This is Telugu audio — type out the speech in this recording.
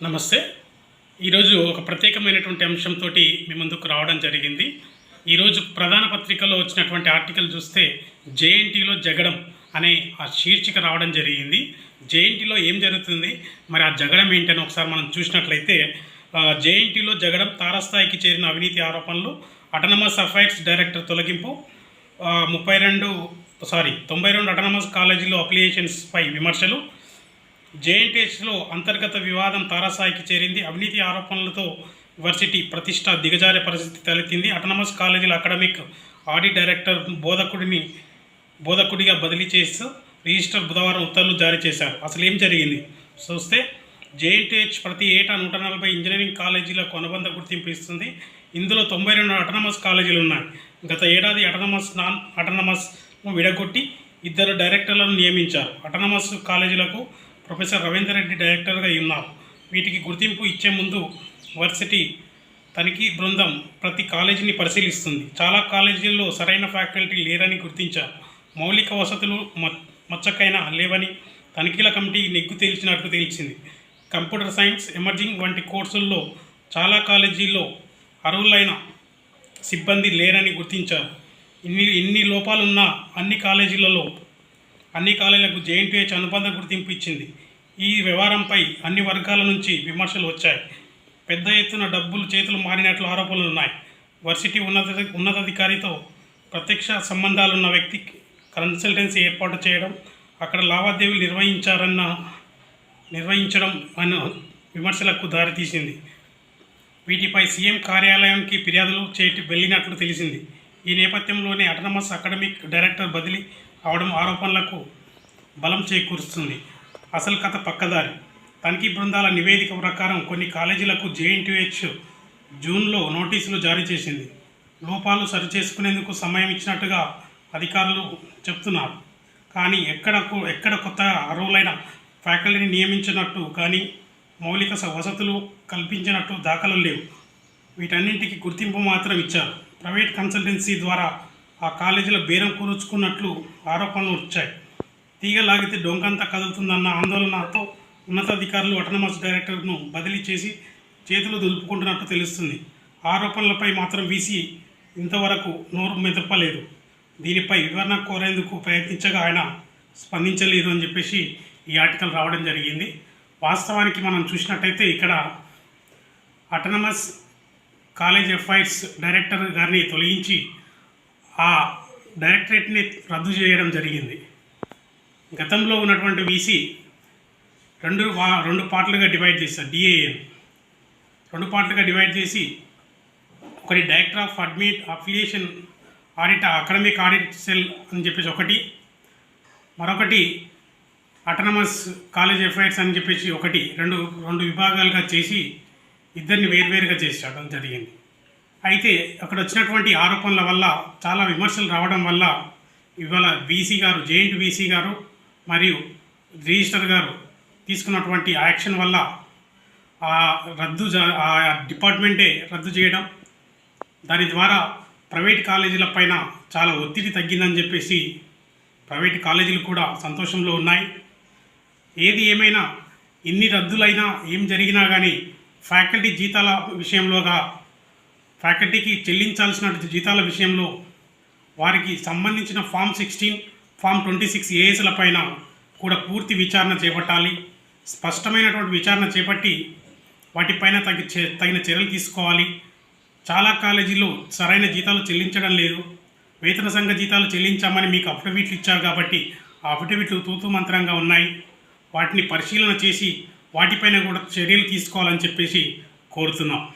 నమస్తే. ఈరోజు ఒక ప్రత్యేకమైనటువంటి అంశంతో మీ ముందుకు రావడం జరిగింది. ఈరోజు ప్రధాన పత్రికలో వచ్చినటువంటి ఆర్టికల్ చూస్తే జేఎన్టీలో జగడం అనే ఆ శీర్షిక రావడం జరిగింది. జేఎన్టీలో ఏం జరుగుతుంది? మరి ఆ జగడం ఏంటని ఒకసారి మనం చూసినట్లయితే జేఎన్టీలో జగడం తారస్థాయికి చేరిన అవినీతి ఆరోపణలు అటనమస్ అఫైర్స్ డైరెక్టర్ తొలగింపు ముప్పై రెండు సారీ తొంభై రెండు అటనమస్ కాలేజీలో అప్లికేషన్స్పై విమర్శలు జేఎన్టీహెచ్లో అంతర్గత వివాదం తారాసాయికి చేరింది. అవినీతి ఆరోపణలతో యూనివర్సిటీ ప్రతిష్ట దిగజారే పరిస్థితి తలెత్తింది. అటనమస్ కాలేజీల అకాడమిక్ ఆడిట్ డైరెక్టర్ బోధకుడిని బోధకుడిగా బదిలీ చేస్తూ రిజిస్టర్ బుధవారం ఉత్తర్వులు జారీ చేశారు. అసలు ఏం జరిగింది? చూస్తే జేఎన్టీహెచ్ ప్రతి ఏటా నూట నలభై ఇంజనీరింగ్ కాలేజీలకు అనుబంధ గుర్తింపు ఇస్తుంది. ఇందులో తొంభై రెండు అటనమస్ కాలేజీలు ఉన్నాయి. గత ఏడాది అటనమస్ నాన్ అటనమస్ను విడగొట్టి ఇద్దరు డైరెక్టర్లను నియమించారు. అటనమస్ కాలేజీలకు ప్రొఫెసర్ రవీందర్ రెడ్డి డైరెక్టర్గా ఉన్నారు. వీటికి గుర్తింపు ఇచ్చే ముందు వర్సిటీ తనిఖీ బృందం ప్రతి కాలేజీని పరిశీలిస్తుంది. చాలా కాలేజీల్లో సరైన ఫ్యాకల్టీ లేరని గుర్తించారు. మౌలిక వసతులు మ- మచ్చకైనా లేవని తనిఖీల కమిటీ నెగ్గు తేల్చినట్లు తేల్చింది కంప్యూటర్ సైన్స్ ఎమర్జింగ్ వంటి కోర్సుల్లో చాలా కాలేజీల్లో అర్హులైన సిబ్బంది లేరని గుర్తించారు. ఇన్ని ఇన్ని లోపాలున్న అన్ని కాలేజీలలో అన్ని కాలేజీలకు జేఎన్టీహెచ్ అనుబంధ గుర్తింపు ఇచ్చింది. ఈ వ్యవహారంపై అన్ని వర్గాల నుంచి విమర్శలు వచ్చాయి. పెద్ద ఎత్తున డబ్బులు చేతులు మారినట్లు ఆరోపణలు ఉన్నాయి. వర్సిటీ ఉన్నత ఉన్నతాధికారితో ప్రత్యక్ష సంబంధాలున్న వ్యక్తి కన్సల్టెన్సీ ఏర్పాటు చేయడం అక్కడ లావాదేవీలు నిర్వహించారన్న నిర్వహించడం అన్న విమర్శలకు దారితీసింది. వీటిపై సీఎం కార్యాలయానికి ఫిర్యాదులు చేటి వెళ్ళినట్లు తెలిసింది. ఈ నేపథ్యంలోనే అటనమస్ అకాడమిక్ డైరెక్టర్ బదిలీ అవడం ఆరోపణలకు బలం చేకూరుస్తుంది. అసలు కథ పక్కదారి. తనిఖీ బృందాల నివేదిక ప్రకారం కొన్ని కాలేజీలకు జేఎన్టీహెచ్ జూన్లో నోటీసులు జారీ చేసింది. లోపాలు సరిచేసుకునేందుకు సమయం ఇచ్చినట్టుగా అధికారులు చెప్తున్నారు. కానీ ఎక్కడ ఎక్కడ కొత్త అర్హులైన ఫ్యాకల్టీని నియమించినట్టు కానీ మౌలిక స- వసతులు కల్పించినట్టు దాఖలు లేవు. వీటన్నింటికి గుర్తింపు మాత్రం ఇచ్చారు. ప్రైవేట్ కన్సల్టెన్సీ ద్వారా ఆ కాలేజీలో బేరం కూర్చుకున్నట్లు ఆరోపణలు వచ్చాయి. తీగ లాగితే డొంకంతా కదులుతుందన్న ఆందోళనతో ఉన్నతాధికారులు అటనమస్ డైరెక్టర్ను బదిలీ చేసి చేతులు దులుపుకుంటున్నట్టు తెలుస్తుంది. ఆరోపణలపై మాత్రం వీసీ ఇంతవరకు నోరు మెదపలేదు. దీనిపై వివరణ కోరేందుకు ప్రయత్నించగా ఆయన స్పందించలేదు అని చెప్పేసి ఈ ఆర్టికల్ రావడం జరిగింది. వాస్తవానికి మనం చూసినట్టయితే ఇక్కడ అటనమస్ కాలేజ్ అఫైర్స్ డైరెక్టర్ గారిని తొలగించి ఆ డైరెక్టరేట్ని రద్దు చేయడం జరిగింది. గతంలో ఉన్నటువంటి వీసీ రెండు వా- రెండు పార్ట్లుగా డివైడ్ చేశారు డిఏఎన్ రెండు పార్ట్లుగా డివైడ్ చేసి ఒకటి director of admit affiliation audit academic audit cell అని చెప్పేసి ఒకటి మరొకటి అటనమస్ కాలేజ్ ఎఫైర్స్ అని చెప్పేసి ఒకటి రెండు రెండు విభాగాలుగా చేసి ఇద్దరిని వేరువేరుగా చేసేయడం జరిగింది. అయితే అక్కడ వచ్చినటువంటి ఆరోపణల వల్ల చాలా విమర్శలు రావడం వల్ల ఇవాళ వీసీ గారు జేఎంట్ వీసీ గారు మరియు రిజిస్టర్ గారు తీసుకున్నటువంటి యాక్షన్ వల్ల ఆ రద్దు ఆ డిపార్ట్మెంటే రద్దు చేయడం దాని ద్వారా ప్రైవేట్ కాలేజీల పైన చాలా ఒత్తిడి తగ్గిందని చెప్పేసి ప్రైవేట్ కాలేజీలు కూడా సంతోషంలో ఉన్నాయి. ఏది ఏమైనా ఎన్ని రద్దులైనా ఏం జరిగినా కానీ ఫ్యాకల్టీ జీతాల విషయంలోగా ఫ్యాకల్టీకి చెల్లించాల్సిన జీతాల విషయంలో వారికి సంబంధించిన form sixteen form twenty six ఏఎస్ల పైన కూడా పూర్తి విచారణ చేపట్టాలి. స్పష్టమైనటువంటి విచారణ చేపట్టి వాటిపైన తగ్గ తగిన చర్యలు తీసుకోవాలి. చాలా కాలేజీలు సరైన జీతాలు చెల్లించడం లేదు. వేతన సంఘ జీతాలు చెల్లించామని మీకు అఫిడవిట్లు ఇచ్చారు కాబట్టి ఆ అఫిడవిట్లు తూతూ మంత్రంగా ఉన్నాయి. వాటిని పరిశీలన చేసి వాటిపైన కూడా చర్యలు తీసుకోవాలని చెప్పేసి కోరుతున్నాం.